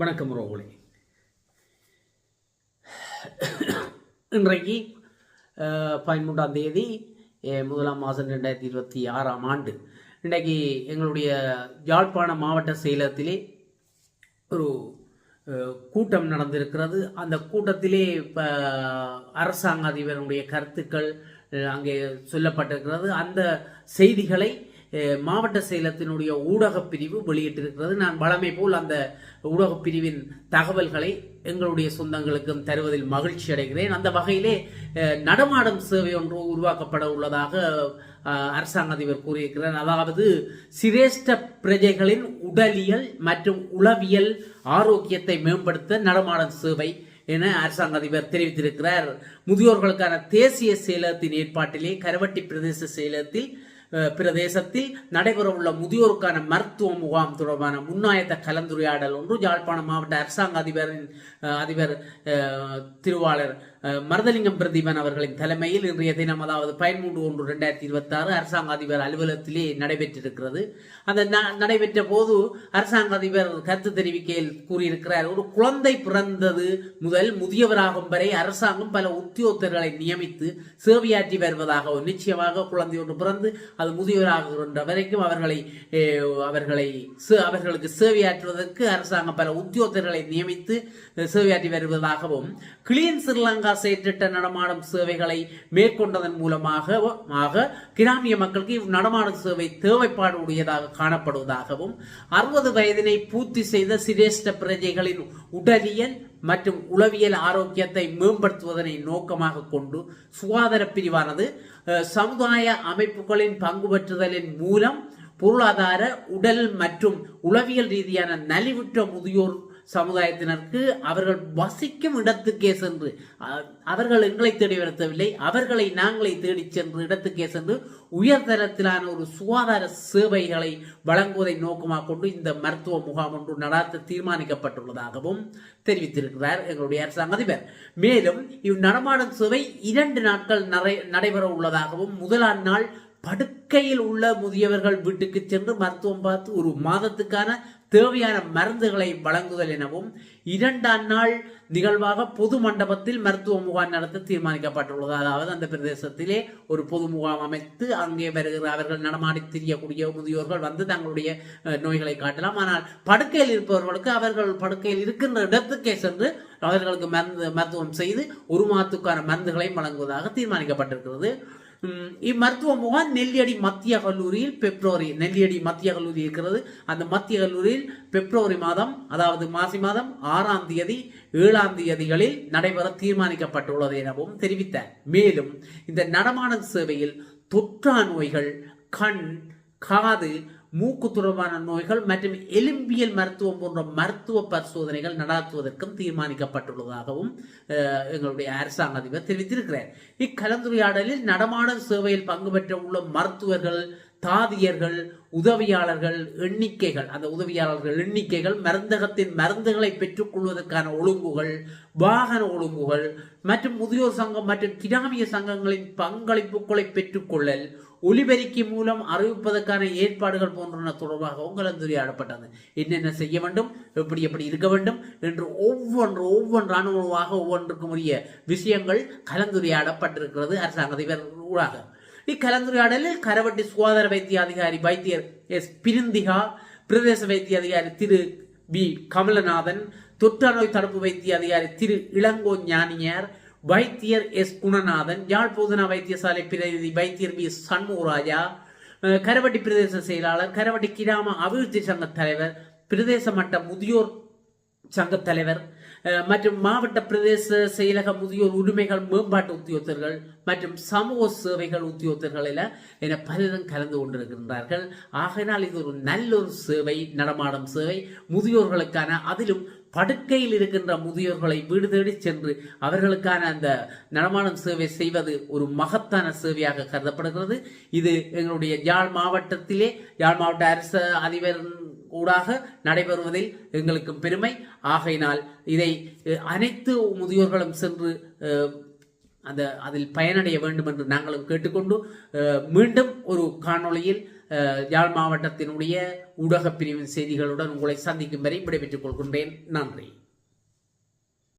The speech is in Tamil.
வணக்கம் ரோகுலே இன்றைக்கு பதிமூன்றாம் தேதி முதலாம் மாதம் ரெண்டாயிரத்தி இருபத்தி ஆறாம் ஆண்டு. இன்றைக்கு எங்களுடைய யாழ்ப்பாண மாவட்ட செயலகத்திலே ஒரு கூட்டம் நடந்திருக்கிறது. அந்த கூட்டத்திலே இப்போ அரசாங்க அதிபருடைய கருத்துக்கள் அங்கே சொல்லப்பட்டிருக்கிறது. அந்த செய்திகளை மாவட்ட செயலத்தினுடைய ஊடகப் பிரிவு வெளியிட்டிருக்கிறது. நான் வழமை போல் அந்த ஊடகப் பிரிவின் தகவல்களை எங்களுடைய சொந்தங்களுக்கும் தருவதில் மகிழ்ச்சி அடைகிறேன். அந்த வகையிலே நடமாடும் சேவை ஒன்று உருவாக்கப்பட உள்ளதாக அரசாங்க அதிபர் கூறியிருக்கிறார். அதாவது சிரேஷ்ட பிரஜைகளின் உடலியல் மற்றும் உளவியல் ஆரோக்கியத்தை மேம்படுத்த நடமாடும் சேவை என அரசாங்க அதிபர் தெரிவித்திருக்கிறார். முதியோர்களுக்கான தேசிய செயலகத்தின் ஏற்பாட்டிலே கரவட்டி பிரதேச செயலகத்தில் பிரதேசத்தில் நடைபெறவுள்ள முதியோருக்கான மருத்துவ முகாம் தொடர்பான முன்னாயத்த கலந்துரையாடல் ஒன்று யாழ்ப்பாணம் மாவட்ட அரசாங்க அதிபரின் அஹ், அதிபர் அஹ், திருவாளர் மருதலிங்கம் பிரதீபன் அவர்களின் தலைமையில் இன்றைய தினம் அதாவது பதிமூன்று ஒன்று ரெண்டாயிரத்தி இருபத்தி ஆறு அரசாங்க அதிபர் அலுவலகத்திலே நடைபெற்றிருக்கிறது. அந்த நடைபெற்ற போது அரசாங்க அதிபர் கருத்து தெரிவிக்கையில் கூறியிருக்கிறார் ஒரு குழந்தை பிறந்தது முதல் முதியவராகும் வரை அரசாங்கம் பல உத்தியோகத்தர்களை நியமித்து சேவையாற்றி வருவதாகவும் நிச்சயமாக குழந்தை ஒன்று பிறந்து அது முதியவராகின்ற வரைக்கும் அவர்களை அவர்களை சே- அவர்களுக்கு சேவையாற்றுவதற்கு அரசாங்கம் பல உத்தியோகத்தர்களை நியமித்து சேவையாற்றி வருவதாகவும் கிளீன் ஸ்ரீலங்கா செயற்றிட்ட நடமாடும் சேவைகளை மேற்கொண்டதன் மூலமாக கிராமிய மக்களுக்கு இவ் நடமாடும் சேவை தேவைப்பாடு உடையதாக காணப்படுவதாகவும் அறுபது வயதினை பூர்த்தி செய்த சிரேஷ்ட பிரஜைகளின் உடலியல் மற்றும் உளவியல் ஆரோக்கியத்தை மேம்படுத்துவதனை நோக்கமாக கொண்டு சுகாதார பிரிவானது சமுதாய அமைப்புகளின் பங்கு பெற்றுதலின் மூலம் பொருளாதார உடல் மற்றும் உளவியல் ரீதியான நலிவுற்ற முதியோர் சமுதாயத்தினருக்கு அவர்கள் வசிக்கும் இடத்துக்கே சென்று அவர்கள் எங்களை தேடி வருத்தவில்லை அவர்களை நாங்களே தேடிச் சென்று இடத்துக்கே சென்று உயர்தரத்திலான ஒரு சுகாதார சேவைகளை வழங்குவதை நோக்கமாக கொண்டு இந்த மருத்துவ முகாம் ஒன்று நடாத்த தீர்மானிக்கப்பட்டுள்ளதாகவும் தெரிவித்திருக்கிறார் எங்களுடைய அரசாங்க அதிபர். மேலும் இவ் நடமாடும் சேவை இரண்டு நாட்கள் நடை நடைபெற உள்ளதாகவும் முதலாம் நாள் படுக்கையில் உள்ள முதியவர்கள் வீட்டுக்கு சென்று மருத்துவம் பார்த்து ஒரு மாதத்துக்கான தேவையான மருந்துகளை வழங்குதல் எனவும் இரண்டாம் நாள் நிகழ்வாக பொது மண்டபத்தில் மருத்துவ முகாம் நடத்த தீர்மானிக்கப்பட்டுள்ளது. அதாவது அந்த பிரதேசத்திலே ஒரு பொது முகாம் அமைத்து அங்கே வருகிற அவர்கள் நடமாடி திரியக்கூடிய முதியோர்கள் வந்து தங்களுடைய நோய்களை காட்டலாம். ஆனால் படுக்கையில் இருப்பவர்களுக்கு அவர்கள் படுக்கையில் இருக்கின்ற இடத்துக்கே சென்று அவர்களுக்கு மருந்து மருத்துவம் செய்து ஒரு மாதத்துக்கான மருந்துகளை வழங்குவதாக தீர்மானிக்கப்பட்டிருக்கிறது. இம்மருத்துவ முகாம் நெல்லியடி மத்திய கல்லூரியில் பிப்ரவரி நெல்லியடி மத்திய கல்லூரி இருக்கிறது. அந்த மத்திய கல்லூரியில் பிப்ரவரி மாதம் அதாவது மாசி மாதம் ஆறாம் தேதி ஏழாம் தேதிகளில் நடைபெற தீர்மானிக்கப்பட்டுள்ளது எனவும் தெரிவித்தார். மேலும் இந்த நடமான சேவையில் தொற்றா நோய்கள் கண் காது மூக்கு தொடர்பான நோய்கள் மற்றும் எலும்பியல் மருத்துவம் போன்ற மருத்துவ பரிசோதனைகள் நடாத்துவதற்கும் தீர்மானிக்கப்பட்டுள்ளதாகவும் எங்களுடைய அரசாங்க அதிபர் தெரிவித்திருக்கிறார். இக்கலந்துரையாடலில் நடமாடும் சேவையில் பங்கு பெற்ற உள்ள மருத்துவர்கள் தாதியர்கள் உதவியாளர்கள் எண்ணிக்கைகள். அந்த உதவியாளர்கள் எண்ணிக்கைகள் மருந்தகத்தின் மருந்துகளை பெற்றுக்கொள்வதற்கான ஒழுங்குகள் வாகன ஒழுங்குகள் மற்றும் முதியோர் சங்கம் மற்றும் கிராமிய சங்கங்களின் பங்களிப்புகளை பெற்றுக்கொள்ளல் ஒலிபெருக்கி மூலம் அறிவிப்பதற்கான ஏற்பாடுகள் போன்றன தொடர்பாகவும் கலந்துரையாடப்பட்டது என்னென்ன செய்ய வேண்டும் எப்படி எப்படி இருக்க வேண்டும் என்று ஒவ்வொன்று ஒவ்வொன்று அனுபவமாக ஒவ்வொன்றுக்கும் உரிய விஷயங்கள் கலந்துரையாடப்பட்டிருக்கிறது அரசாங்கத்தை ஊடாக. இக்கலந்துரையாடலில் கரவட்டி சுகாதார வைத்திய அதிகாரி வைத்தியர் எஸ் பிரிந்திகா பிரதேச வைத்திய அதிகாரி திரு பி கமலநாதன் தொற்று நோய் தடுப்பு வைத்திய அதிகாரி திரு இளங்கோ ஞானியார் வைத்தியர் எஸ் குணநாதன் யாழ் போதனா வைத்தியசாலை பிரதிநிதி வைத்தியர் பி சண்முகராஜா கரவட்டி பிரதேச செயலாளர் கரவட்டி கிராம அபிவிருத்தி சங்க தலைவர் பிரதேச மட்ட முதியோர் சங்க தலைவர் மற்றும் மாவட்ட பிரதேச செயலக முதியோர் உரிமைகள் மேம்பாட்டு உத்தியோகத்தர்கள் மற்றும் சமூக சேவைகள் உத்தியோகத்தர்கள் என என பலரும் கலந்து கொண்டிருக்கின்றார்கள். ஆகையினால் இது ஒரு நல்ல ஒரு சேவை நடமாடும் சேவை. முதியோர்களுக்கான அதிலும் படுக்கையில் இருக்கின்ற முதியோர்களை வீடு தேடி சென்று அவர்களுக்கான அந்த நடமாடும் சேவை செய்வது ஒரு மகத்தான சேவையாக கருதப்படுகிறது. இது எங்களுடைய யாழ் மாவட்டத்திலே யாழ் மாவட்ட அரசு அதிபர் ஊடாக நடைபெறுவதில் எங்களுக்கும் பெருமை. ஆகையினால் இதை அனைத்து முதியோர்களும் சென்று அந்த அதில் பயனடைய வேண்டும் என்று நாங்களும் கேட்டுக்கொண்டு மீண்டும் ஒரு காணொளியில் யாழ் மாவட்டத்தினுடைய ஊடகப் பிரிவின் செய்திகளுடன் உங்களை சந்திக்கும் வரை விடைபெற்றுக் கொள்கின்றேன். நன்றி.